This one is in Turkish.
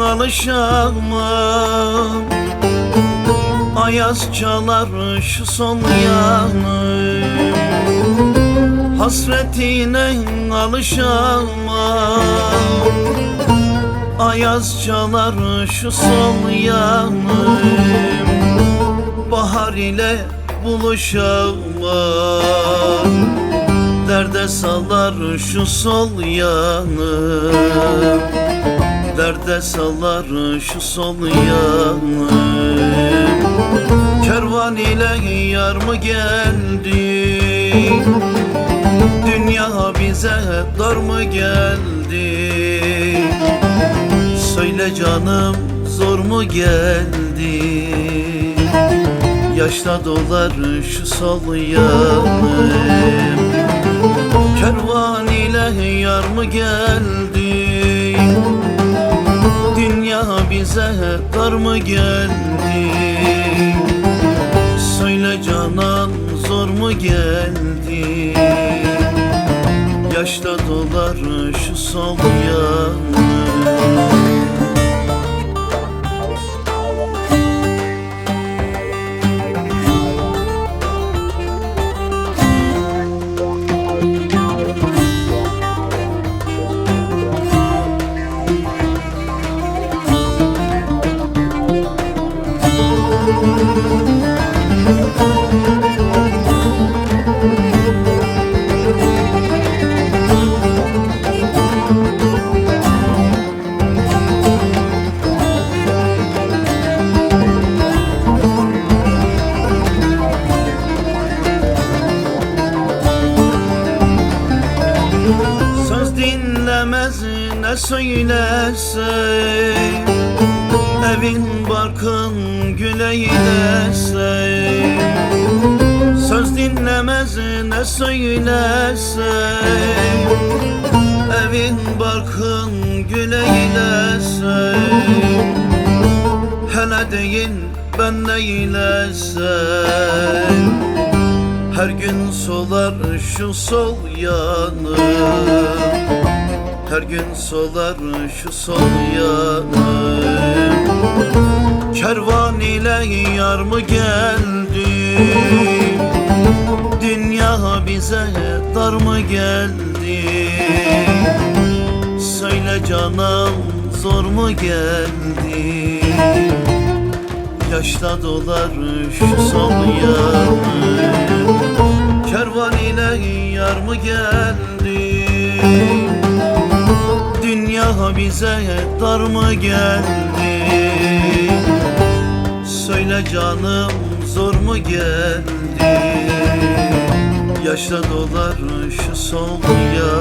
alışamam. Ayaz çalar şu sol yanım Hasretine alışamam. Ayaz çalar şu sol yanım Bahar ile buluşamam Derde salar şu sol yanım Derde salar şu sol yanım Kervan ile yar mı geldi? Dünya bize dar mı geldi? Söyle canım zor mu geldi? Yaşla dolar şu sol yanım Kervan ile yar mı geldi? Dünya bize dar mı geldi? Söyle canan zor mu geldi? Yaşta dolar şu sol yanım dinlemez ne söylese Evin barkın güleylese Söz dinlemez ne söylese Evin barkın güleylese Hele deyin ben neylesem her gün solar şu sol yanım Her gün solar şu sol yanım Kervan ile yar mı geldi? Dünya bize dar mı geldi? Söyle canım zor mu geldi? Yaşla dolar şu sol yanım Kervan ile yar mı geldi bize dar mı geldi? Söyle canım zor mu geldi? Yaşla dolar şu sol yanım